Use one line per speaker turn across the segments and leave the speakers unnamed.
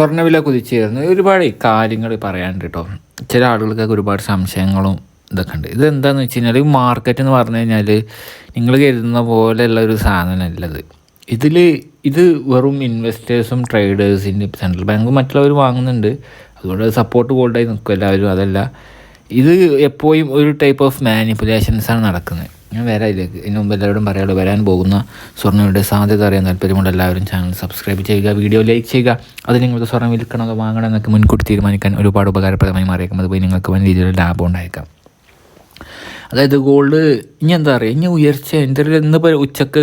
സ്വർണവില കുതിച്ചേർന്ന് ഒരുപാട് കാര്യങ്ങൾ പറയാനുണ്ട് കേട്ടോ ചില ആളുകൾക്കൊക്കെ ഒരുപാട് സംശയങ്ങളും ഇതൊക്കെ ഉണ്ട്. ഇത് എന്താണെന്ന് വെച്ച് കഴിഞ്ഞാൽ മാർക്കറ്റ് എന്ന് പറഞ്ഞു കഴിഞ്ഞാൽ നിങ്ങൾ കരുതുന്ന പോലെയുള്ള ഒരു സാധനമല്ലത്. ഇതിൽ ഇത് വെറും ഇൻവെസ്റ്റേഴ്സും ട്രേഡേഴ്സിന്റെ സെൻട്രൽ ബാങ്കും മറ്റുള്ളവർ വാങ്ങുന്നുണ്ട്. അതുകൊണ്ട് സപ്പോർട്ട് ഗോൾഡായി നിൽക്കും എല്ലാവരും. അതല്ല ഇത് എപ്പോഴും ഒരു ടൈപ്പ് ഓഫ് മാനിപ്പുലേഷൻസാണ് നടക്കുന്നത്. ഞാൻ വരാം ഇതിലേക്ക് ഇതിന് മുമ്പ് എല്ലാവരോടും പറയാനുള്ളൂ വരാൻ പോകുന്ന സ്വർണയുടെ സാധ്യത അറിയാൻ താല്പര്യമുണ്ട് എല്ലാവരും ചാനൽ സബ്സ്ക്രൈബ് ചെയ്യുക വീഡിയോ ലൈക്ക് ചെയ്യുക. അത് നിങ്ങൾക്ക് സ്വർണം വിൽക്കണോ അതോ വാങ്ങണം എന്നൊക്കെ മുൻകൂട്ടി തീരുമാനിക്കാൻ ഒരുപാട് ഉപകാരപ്രദമായി മാറിയേക്കും. അതുപോയി നിങ്ങൾക്ക് വൻ രീതിയിലുള്ള ലാഭം ഉണ്ടായേക്കാം. അതായത് ഗോൾഡ് ഇനി എന്താ പറയുക ഇനി ഉയർച്ച ഇന്ത്യയിൽ ഇന്നിപ്പോൾ ഉച്ചയ്ക്ക്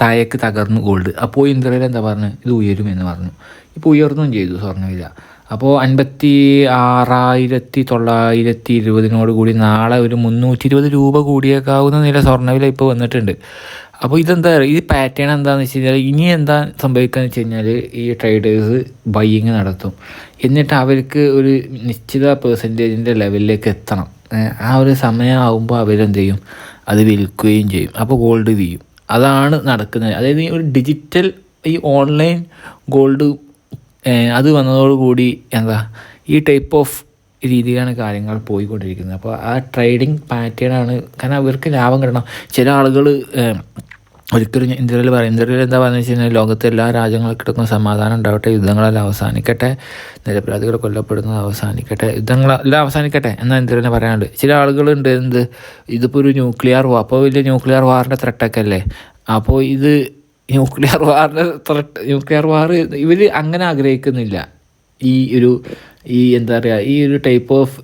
താഴേക്ക് തകർന്നു ഗോൾഡ് അപ്പോൾ ഇന്ത്യയിൽ എന്താ പറഞ്ഞു ഇത് ഉയരും എന്ന് പറഞ്ഞു. ഇപ്പോൾ ഉയർന്നും ചെയ്തു സ്വർണവില. അപ്പോൾ അൻപത്തി ആറായിരത്തി തൊള്ളായിരത്തി ഇരുപതിനോട് കൂടി നാളെ ഒരു മുന്നൂറ്റി ഇരുപത് രൂപ കൂടിയേക്കാവുന്ന നില സ്വർണവില ഇപ്പോൾ വന്നിട്ടുണ്ട്. അപ്പോൾ ഇതെന്താ ഈ പാറ്റേൺ എന്താണെന്ന് വെച്ച് കഴിഞ്ഞാൽ ഇനി എന്താ സംഭവിക്കുകയെന്ന് വെച്ച് കഴിഞ്ഞാൽ ഈ ട്രേഡേഴ്സ് ബയ്യിങ് നടത്തും. എന്നിട്ട് അവർക്ക് ഒരു നിശ്ചിത പെർസെന്റേജിന്റെ ലെവലിലേക്ക് എത്തണം. ആ ഒരു സമയമാകുമ്പോൾ അവരെന്ത് ചെയ്യും അത് വിൽക്കുകയും ചെയ്യും. അപ്പോൾ ഗോൾഡ് വീയും. അതാണ് നടക്കുന്നത്. അതായത് ഈ ഒരു ഡിജിറ്റൽ ഈ ഓൺലൈൻ ഗോൾഡ് അത് വന്നതോടുകൂടി എന്താ ഈ ടൈപ്പ് ഓഫ് രീതിയിലാണ് കാര്യങ്ങൾ പോയിക്കൊണ്ടിരിക്കുന്നത്. അപ്പോൾ ആ ട്രേഡിങ് പാറ്റേൺ ആണ്. കാരണം അവർക്ക് ലാഭം കിട്ടണം. ചില ആളുകൾ ഒരിക്കലും ഇന്ത്യയിൽ പറയും. ഇന്ത്യയിൽ എന്താ പറയുന്നത് വെച്ച് കഴിഞ്ഞാൽ ലോകത്തെ എല്ലാ രാജ്യങ്ങൾക്കിടക്കും സമാധാനം ഉണ്ടാവട്ടെ യുദ്ധങ്ങളെല്ലാം അവസാനിക്കട്ടെ നിരപരാധികൾ കൊല്ലപ്പെടുന്നത് അവസാനിക്കട്ടെ യുദ്ധങ്ങളെല്ലാം അവസാനിക്കട്ടെ എന്നാൽ ഇന്ത്യയിൽ പറയാനുണ്ട് ചില ആളുകളുണ്ട് എന്ത് ഇതിപ്പോൾ ഒരു ന്യൂക്ലിയർ വാർ അപ്പോൾ വലിയ ന്യൂക്ലിയർ വാറിന്റെ ത്രെട്ടൊക്കെ അല്ലേ അപ്പോൾ ഇത് ന്യൂക്ലിയർ വാറിന്റെ ത്രെട്ട് ന്യൂക്ലിയർ വാർ ഇവർ അങ്ങനെ ആഗ്രഹിക്കുന്നില്ല. ഈ ഒരു ഈ എന്താ പറയുക ഈ ഒരു ടൈപ്പ് ഓഫ്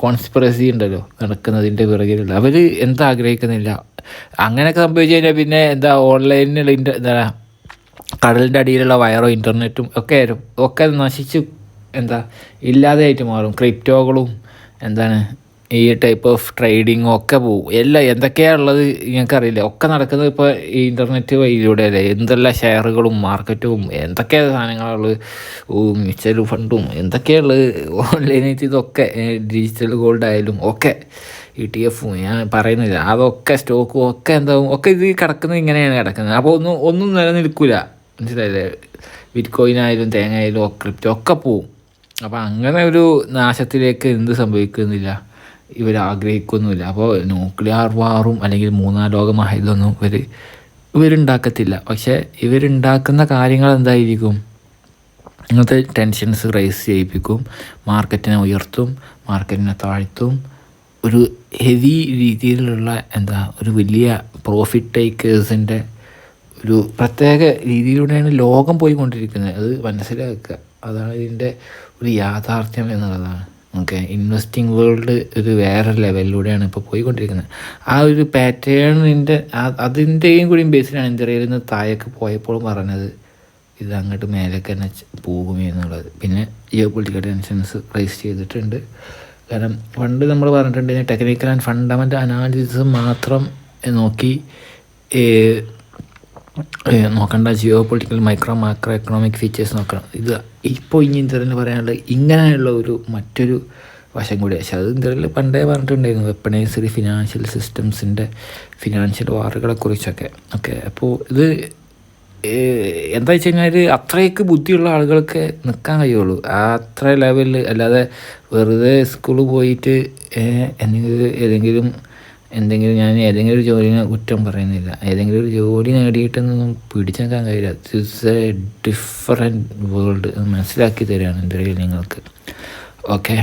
കോൺസ്പിറസി ഉണ്ടല്ലോ നടക്കുന്നതിന്റെ പിറകിലുള്ള. അവർ എന്താ ആഗ്രഹിക്കുന്നില്ല? അങ്ങനെയൊക്കെ സംഭവിച്ചു കഴിഞ്ഞാൽ പിന്നെ എന്താ ഓൺലൈനിൽ ഇന്റർ എന്താ കടലിന്റെ അടിയിലുള്ള വയറോ ഇന്റർനെറ്റും ഒക്കെ ആരും ഒക്കെ നശിച്ച്. എന്താ ഇല്ലാതെയായിട്ട് മാറും. ക്രിപ്റ്റോകളും എന്താണ് ഈ ടൈപ്പ് ഓഫ് ട്രേഡിങ്ങും ഒക്കെ പോകും എല്ലാം എന്തൊക്കെയാണ് ഉള്ളത് നിങ്ങൾക്കറിയില്ല. ഒക്കെ നടക്കുന്നത് ഇപ്പോൾ ഈ ഇന്റർനെറ്റ് വഴിയിലൂടെ അല്ലേ എന്തെല്ലാം ഷെയറുകളും മാർക്കറ്റും എന്തൊക്കെ സാധനങ്ങളുള്ളത് മ്യൂച്വൽ ഫണ്ടും എന്തൊക്കെയുള്ളത് ഓൺലൈനായിട്ട് ഇതൊക്കെ ഡിജിറ്റൽ ഗോൾഡ് ആയാലും ഒക്കെ. ഇ ടി എഫും ഞാൻ പറയുന്നില്ല. അതൊക്കെ സ്റ്റോക്കും ഒക്കെ എന്താവും ഒക്കെ ഇത് കിടക്കുന്നത് ഇങ്ങനെയാണ് കിടക്കുന്നത്. അപ്പോൾ ഒന്നും ഒന്നും നിലനിൽക്കില്ല മനസ്സിലായില്ലേ? ബിറ്റ്കോയിൻ ആയാലും തേങ്ങ ആയാലും ക്രിപ്റ്റോ ഒക്കെ പോവും. അപ്പോൾ അങ്ങനെ ഒരു നാശത്തിലേക്ക് എന്ത് സംഭവിക്കുന്നില്ല. ഇവർ ആഗ്രഹിക്കുന്നുമില്ല. അപ്പോൾ ന്യൂക്ലിയർ വാറും അല്ലെങ്കിൽ മൂന്നാം ലോകമായതൊന്നും ഇവർ ഇവരുണ്ടാക്കത്തില്ല. പക്ഷേ ഇവരുണ്ടാക്കുന്ന കാര്യങ്ങൾ എന്തായിരിക്കും? ഇങ്ങനത്തെ ടെൻഷൻസ് റൈസ് ചെയ്യിപ്പിക്കും. മാർക്കറ്റിനെ ഉയർത്തും. മാർക്കറ്റിനെ താഴ്ത്തും. ഒരു ഹെവി രീതിയിലുള്ള എന്താ ഒരു വലിയ പ്രോഫിറ്റ് ടേക്കേഴ്സിന്റെ ഒരു പ്രത്യേക രീതിയിലൂടെയാണ് ലോകം പോയിക്കൊണ്ടിരിക്കുന്നത്. അത് മനസ്സിലാക്കുക. അതാണ് ഇതിന്റെ ഒരു യാഥാർത്ഥ്യം എന്നുള്ളതാണ്. ഓക്കെ ഇൻവെസ്റ്റിംഗ് വേൾഡ് ഒരു വേറെ ലെവലിലൂടെയാണ് ഇപ്പോൾ പോയിക്കൊണ്ടിരിക്കുന്നത്. ആ ഒരു പാറ്റേണിന്റെ അതിന്റെയും കൂടിയും ബേസിലാണ് ഇന്ത്യയിൽ നിന്ന് താഴേക്ക് പോയപ്പോൾ പറഞ്ഞത് ഇത് അങ്ങോട്ട് മേലേക്ക് തന്നെ പോകും എന്നുള്ളത്. പിന്നെ ജിയോ പൊളിറ്റിക്കൽ ടെൻഷൻസ് റൈസ് ചെയ്തിട്ടുണ്ട്. കാരണം പണ്ട് നമ്മൾ പറഞ്ഞിട്ടുണ്ട് ടെക്നിക്കൽ ആൻഡ് ഫണ്ടമെന്റൽ അനാലിസിസ് മാത്രം നോക്കി നോക്കണ്ട. Geopolitical micro macro economic features നോക്കണം. ഇത് ഇപ്പോൾ ഇനി ഇന്ത്യയിൽ പറയാനുള്ളത് ഇങ്ങനെയുള്ള ഒരു മറ്റൊരു വശം കൂടി. പക്ഷേ അത് ഇന്ത്യയിൽ പണ്ടേ പറഞ്ഞിട്ടുണ്ടായിരുന്നു വെപ്പണൈസ്ഡ് ഫിനാൻഷ്യൽ സിസ്റ്റംസിന്റെ ഫിനാൻഷ്യൽ വാറുകളെക്കുറിച്ചൊക്കെ ഓക്കെ അപ്പോൾ ഇത് എന്താ വെച്ച് കഴിഞ്ഞാൽ അത്രയ്ക്ക് ബുദ്ധിയുള്ള ആളുകൾക്ക് നിൽക്കാൻ കഴിയുള്ളൂ. അത്ര ലെവലിൽ അല്ലാതെ വെറുതെ സ്കൂളിൽ പോയിട്ട് എന്തെങ്കിലും ഏതെങ്കിലും എന്തെങ്കിലും ഞാൻ ഏതെങ്കിലും ഒരു ജോലിനെ കുറ്റം പറയുന്നില്ല. ഏതെങ്കിലും ഒരു ജോലി നേടിയിട്ടൊന്നും പിടിച്ചു നിൽക്കാൻ കഴിയില്ല. ഇറ്റ്സ് എ ഡിഫറെന്റ് വേൾഡ് മനസ്സിലാക്കി തരികയാണ് എന്തെങ്കിലും നിങ്ങൾക്ക് ഓക്കെ